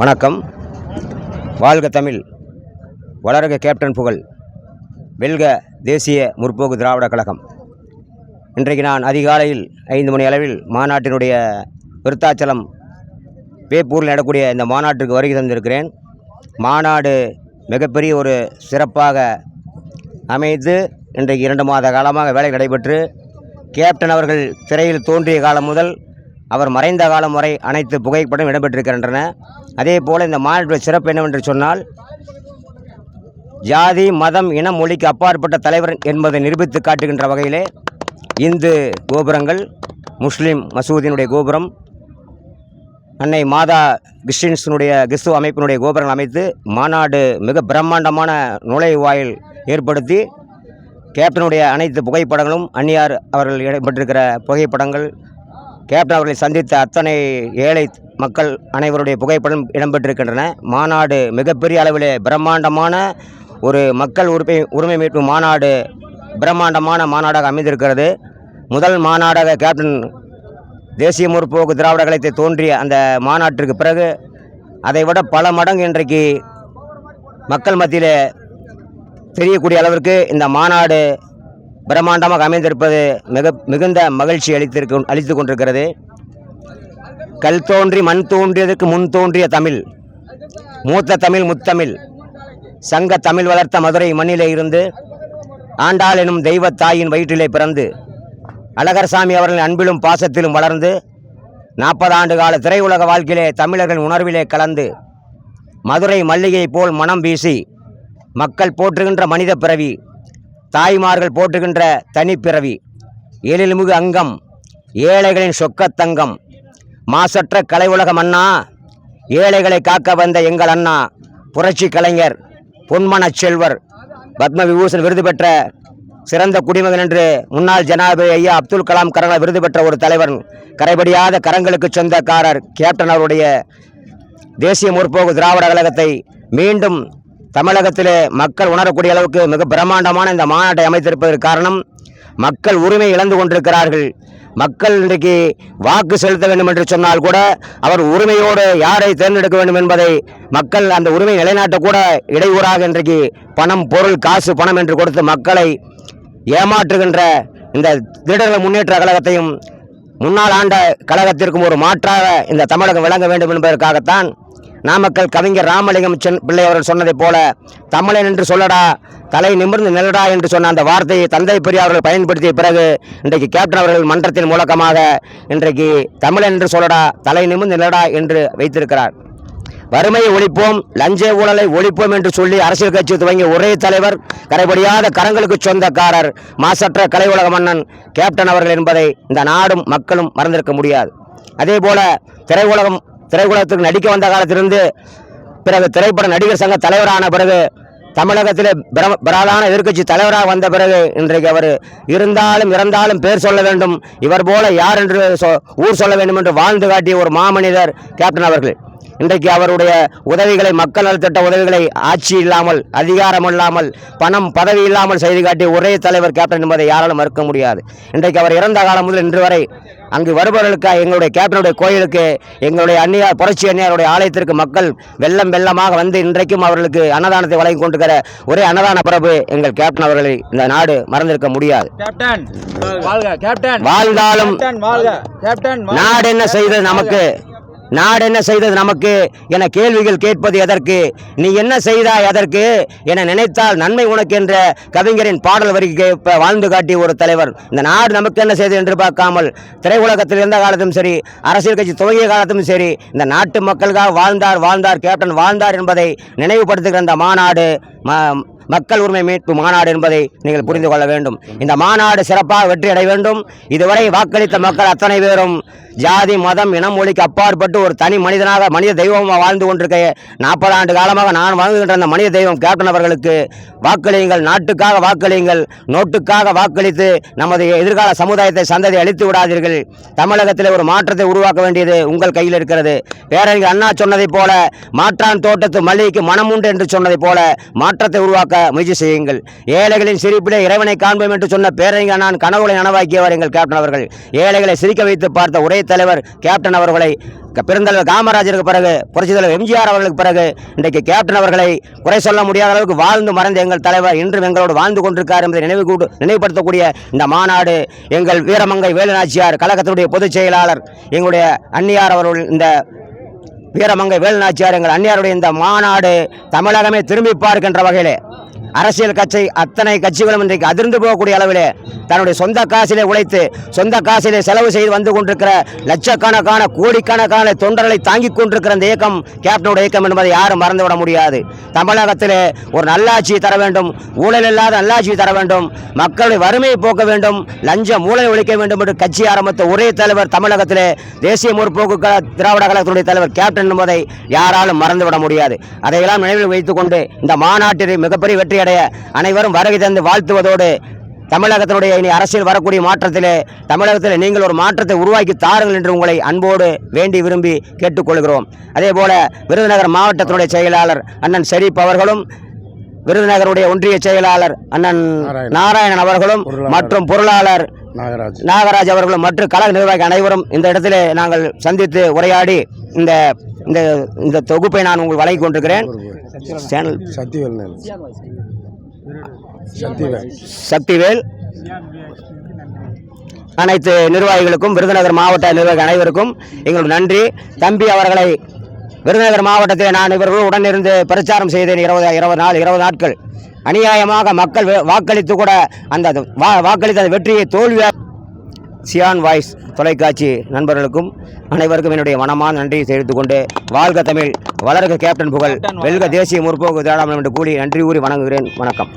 வணக்கம். வாழ்க தமிழ். வளர்க கேப்டன் புகழ். வெல்க தேசிய முற்போக்கு திராவிட கழகம். இன்றைக்கு நான் அதிகாலையில் ஐந்து மணி அளவில் மாநாட்டினுடைய விருத்தாச்சலம் வேப்பூரில் நடக்கூடிய இந்த மாநாட்டுக்கு வருகை தந்திருக்கிறேன். மாநாடு மிகப்பெரிய ஒரு சிறப்பாக அமைத்து இன்றைக்கு இரண்டு மாத காலமாக வேலை நடைபெற்று கேப்டன் அவர்கள் திரையில் தோன்றிய காலம் முதல் அவர் மறைந்த காலம் வரை அனைத்து புகைப்படம் இடம்பெற்றிருக்கின்றன. அதே போல் இந்த மாநாட்டுடைய சிறப்பு என்னவென்று சொன்னால் ஜாதி மதம் இன மொழிக்கு அப்பாற்பட்ட தலைவர் என்பதை நிரூபித்து காட்டுகின்ற வகையிலே இந்து கோபுரங்கள் முஸ்லீம் மசூதியினுடைய கோபுரம் அன்னை மாதா கிறிஸ்டின்ஸினுடைய கிறிஸ்துவ அமைப்பினுடைய கோபுரங்கள் அமைத்து மாநாடு மிக பிரம்மாண்டமான நுழைவாயில் ஏற்படுத்தி கேப்டனுடைய அனைத்து புகைப்படங்களும் அந்நியார் அவர்கள் இடம்பெற்றிருக்கிற புகைப்படங்கள் கேப்டன் அவர்களை சந்தித்த அத்தனை ஏழை மக்கள் அனைவருடைய புகைப்படம் இடம்பெற்றிருக்கின்றன. மாநாடு மிகப்பெரிய அளவிலே பிரம்மாண்டமான ஒரு மக்கள் உரிமை உரிமை மீட்பு மாநாடு பிரம்மாண்டமான மாநாடாக அமைந்திருக்கிறது. முதல் மாநாடாக கேப்டன் தேசிய முற்போக்கு திராவிட கழகத்தை தோன்றிய அந்த மாநாட்டிற்கு பிறகு அதைவிட பல மடங்கு இன்றைக்கு மக்கள் மத்தியில் தெரியக்கூடிய அளவிற்கு இந்த மாநாடு பிரம்மாண்டமாக அமைந்திருப்பது மிக மிகுந்த மகிழ்ச்சி அளித்திருக்கு அளித்து கொண்டிருக்கிறது. கல் தோன்றி மண் தோன்றியதற்கு முன் தோன்றிய தமிழ் மூத்த தமிழ் முத்தமிழ் சங்க தமிழ் வளர்த்த மதுரை மண்ணிலே இருந்து ஆண்டாள் எனும் தெய்வ தாயின் வயிற்றிலே பிறந்து அழகர்சாமி அவர்களின் அன்பிலும் பாசத்திலும் வளர்ந்து நாற்பது ஆண்டு கால திரையுலக வாழ்க்கையிலே தமிழர்களின் உணர்விலே கலந்து மதுரை மல்லிகை போல் மனம் வீசி மக்கள் போற்றுகின்ற மனித பிறவி தாய்மார்கள் போட்டுகின்ற தனிப்பிறவி எழில்மிகு அங்கம் ஏழைகளின் சொக்கத்தங்கம் மாசற்ற கலை உலகம் அண்ணா ஏழைகளை காக்க வந்த எங்கள் அண்ணா புரட்சி கலைஞர் பொன்மனச் செல்வர் பத்ம விபூஷன் விருது பெற்ற சிறந்த குடிமகன் என்று முன்னாள் ஜனாதிபதி ஐயா அப்துல் கலாம் கரங்களால் விருது பெற்ற ஒரு தலைவன் கரைபடியாத கரங்களுக்கு சொந்தக்காரர் கேப்டன் அவருடைய தேசிய முற்போக்கு திராவிட கழகத்தை மீண்டும் தமிழகத்திலே மக்கள் உணரக்கூடிய அளவுக்கு மிக பிரம்மாண்டமான இந்த மாநாட்டை அமைத்திருப்பதற்கு காரணம் மக்கள் உரிமை இழந்து கொண்டிருக்கிறார்கள். மக்கள் இன்றைக்கு வாக்கு செலுத்த வேண்டும் என்று சொன்னால் கூட அவர் உரிமையோடு யாரை தேர்ந்தெடுக்க வேண்டும் என்பதை மக்கள் அந்த உரிமை நிலைநாட்டக்கூட இடையூறாக இன்றைக்கு பணம் பொருள் காசு பணம் என்று கொடுத்து மக்களை ஏமாற்றுகின்ற இந்த திருடர்கள் முன்னேற்ற கழகத்தையும் முன்னாள் ஆண்ட கழகத்திற்கும் ஒரு மாற்றாக இந்த தமிழகம் விளங்க வேண்டும் என்பதற்காகத்தான் நாமக்கல் கவிஞர் ராமலிங்கம் சென் பிள்ளை அவர்கள் சொன்னதைப் போல தமிழன் என்று சொல்லடா தலை நிமிர்ந்து நிலடா என்று சொன்ன அந்த வார்த்தையை தந்தை பெரியார் அவர்கள் பயன்படுத்திய பிறகு இன்றைக்கு கேப்டன் அவர்கள் மன்றத்தின் மூலமாக இன்றைக்கு தமிழன் என்று சொல்லடா தலை நிமிர்ந்து நிலடா என்று வைத்திருக்கிறார். வறுமையை ஒழிப்போம் லஞ்ச ஊழலை ஒழிப்போம் என்று சொல்லி அரசியல் கட்சி துவங்கிய ஒரே தலைவர் கரைபடியாத கரங்களுக்கு சொந்தக்காரர் மாசற்ற கலை உலக மன்னன் கேப்டன் அவர்கள் என்பதை இந்த நாடும் மக்களும் மறந்திருக்க முடியாது. அதே போல திரையுலகம் திரைக்குலத்துக்கு நடிக்க வந்த காலத்திலிருந்து பிறகு திரைப்பட நடிகர் சங்க தலைவரான பிறகு தமிழகத்தில் பிரம- பிரதான எதிர்க்கட்சி தலைவராக வந்த பிறகு இன்றைக்கு அவர் இருந்தாலும் இறந்தாலும் பேர் சொல்ல வேண்டும். இவர் போல யார் என்று சொ- ஊர் சொல்ல வேண்டும் என்று வாழ்ந்து காட்டிய ஒரு மாமனிதர் கேப்டன் அவர்கள். இன்றைக்கு அவருடைய உதவிகளை மக்கள் நலத்திட்ட உதவிகளை ஆட்சி இல்லாமல் அதிகாரம் இல்லாமல் பணம் பதவி இல்லாமல் செய்து காட்டிய ஒரே தலைவர் கேப்டன் என்பதை யாராலும் மறுக்க முடியாது. இன்றைக்கு அவர் இறந்த காலம் முதல் இன்று வரை அங்கு வருபவர்களுக்கு எங்களுடைய கேப்டனுடைய கோயிலுக்கு எங்களுடைய அந்நியார் புரட்சி அந்நியாருடைய ஆலயத்திற்கு மக்கள் வெள்ளம் வெள்ளமாக வந்து இன்றைக்கும் அவர்களுக்கு அன்னதானத்தை வழங்கி கொண்டிருக்கிற ஒரே அன்னதான பிரபு எங்கள் கேப்டன் அவர்களை இந்த நாடு மறந்திருக்க முடியாது. வாழ்ந்தாலும். நாடு என்ன செய்தது நமக்கு? நாடு என்ன செய்தது நமக்கு என கேள்விகள் கேட்பது எதற்கு? நீ என்ன செய்தாய் அதற்கு? என நினைத்தால் நன்மை உனக்கு என்ற கவிஞரின் பாடல் வரிக்கு இப்போ வாழ்ந்து காட்டிய ஒரு தலைவர். இந்த நாடு நமக்கு என்ன செய்தது என்று பார்க்காமல் திரையுலகத்தில் இருந்த காலத்தும் சரி அரசியல் கட்சி துவங்கிய காலத்தும் சரி இந்த நாட்டு மக்களுக்காக வாழ்ந்தார் வாழ்ந்தார் கேப்டன் வாழ்ந்தார் என்பதை நினைவுபடுத்துகிற அந்த மாநாடு மக்கள் உரிமை மீட்பு மாநாடு என்பதை நீங்கள் புரிந்து கொள்ள வேண்டும். இந்த மாநாடு சிறப்பாக வெற்றி அடைய வேண்டும். இதுவரை வாக்களித்த மக்கள் அத்தனை பேரும் ஜாதி மதம் இனம் மொழிக்கு அப்பாற்பட்டு ஒரு தனி மனிதனாக மனித தெய்வமாக வாழ்ந்து கொண்டிருக்க நாற்பது ஆண்டு காலமாக நான் வாழ்ந்துகின்ற அந்த மனித தெய்வம் கேப்டன் அவர்களுக்கு வாக்களியுங்கள் நாட்டுக்காக வாக்களியுங்கள் நோட்டுக்காக வாக்களித்து நமது எதிர்கால சமுதாயத்தை சந்ததி அளித்து விடாதீர்கள். தமிழகத்தில் ஒரு மாற்றத்தை உருவாக்க வேண்டியது உங்கள் கையில் இருக்கிறது. பேரறிஞர் அண்ணா சொன்னதைப் போல மாற்றான் தோட்டத்து மல்லிகைக்கு மனம் உண்டு என்று சொன்னதைப் போல மாற்றத்தை உருவாக்க முயற்சி செய்யுங்கள். ஏழைகளின் சிரிப்பிலே இறைவனை காண்போம் என்று சொன்ன பேரறிஞர் நான் கனவுகளை நனவாக்கியவர் எங்கள் கேப்டன் அவர்கள். ஏழைகளை சிரிக்க வைத்து பார்த்த ஒரே தலைவர் கேப்டன் அவர்களை. பெருந்தலைவர் காமராஜருக்கு பிறகு புரட்சி தலைவர் எம்ஜிஆர் அவர்களுக்கு பிறகு இன்றைக்கு கேப்டன் அவர்களை குறை சொல்ல முடியாத அளவுக்கு வாழ்ந்து மறைந்த எங்கள் தலைவர் இன்றும் எங்களோடு வாழ்ந்து கொண்டிருக்கார் என்பதை நினைவு கூட்டு நினைவுபடுத்தக்கூடிய இந்த மாநாடு எங்கள் வீரமங்கை வேலுநாச்சியார் கழகத்தினுடைய பொதுச் செயலாளர் எங்களுடைய அன்னியார் அவர்கள் இந்த வீரமங்க வேலுநாச்சியார் எங்கள் அந்நியாருடைய இந்த மாநாடு தமிழகமே திரும்பி பார்க்கின்ற வகையிலே. அரசியல் கட்சி அத்தனை கட்சிகளும் இன்றைக்கு அதிர்ந்து போகக்கூடிய அளவிலே தன்னுடைய சொந்த காசிலே உழைத்து சொந்த காசிலே செலவு செய்து வந்து கொண்டிருக்கிற லட்சக்கணக்கான கோடிக்கணக்கான தொண்டர்களை தாங்கிக் கொண்டிருக்கிற இந்த இயக்கம் கேப்டனோட இயக்கம் என்பதை யாரும் மறந்துவிட முடியாது. தமிழகத்திலே ஒரு நல்லாட்சியை தர வேண்டும் ஊழல் இல்லாத நல்லாட்சியை தர வேண்டும் மக்களுடைய வறுமையை போக்க வேண்டும் லஞ்சம் ஊழலை ஒழிக்க வேண்டும் என்று கட்சி ஆரம்பித்த ஒரே தலைவர் தமிழகத்திலே தேசிய முற்போக்கு திராவிட கழகத்தினுடைய தலைவர் கேப்டன் என்பதை யாராலும் மறந்துவிட முடியாது. அதையெல்லாம் நினைவில் வைத்துக்கொண்டு இந்த மாநாட்டில் மிகப்பெரிய வெற்றியடைய அனைவரும் வருகை தந்து வாழ்த்துவதோடு தமிழகத்தினுடைய இனி அரசியல் வரக்கூடிய மாற்றத்திலே தமிழகத்தில் நீங்கள் ஒரு மாற்றத்தை உருவாக்கி தாருங்கள் என்று உங்களை அன்போடு வேண்டி விரும்பி கேட்டுக்கொள்கிறோம். அதே போல விருதுநகர் மாவட்டத்தினுடைய செயலாளர் அண்ணன் ஷெரீப் அவர்களும் விருதுநகருடைய ஒன்றிய செயலாளர் அண்ணன் நாராயணன். அவர்களும் மற்றும் பொருளாளர் நாகராஜ். அவர்களும் மற்றும் கழக நிர்வாகி அனைவரும் இந்த இடத்திலே நாங்கள் சந்தித்து உரையாடி இந்த இந்த இந்த தொகுப்பை நான் உங்களுக்கு வழங்கி கொண்டிருக்கிறேன். சேனல் சக்திவேல். அனைத்து நிர்வாகிகளுக்கும் விருதுநகர் மாவட்ட நிர்வாகி அனைவருக்கும் எங்களுக்கு நன்றி. தம்பி அவர்களை விருதுநகர் மாவட்டத்தில் நான் இவர்கள் உடனிருந்து பிரச்சாரம் செய்தேன் இருபது இருபது நாள் இருபது நாட்கள். அநியாயமாக மக்கள் வாக்களித்து கூட அந்த வா வாக்களித்த அந்த வெற்றியை தோல்வியாக சியான் வாய்ஸ் தொலைக்காட்சி நண்பர்களுக்கும் அனைவருக்கும் என்னுடைய மனமான நன்றியை தெரிவித்துக் கொண்டு வாழ்க தமிழ். வளர்க கேப்டன் புகழ். வெல்க தேசிய முற்போக்கு திராவிடம் என்று கூறி நன்றி கூறி வணங்குகிறேன். வணக்கம்.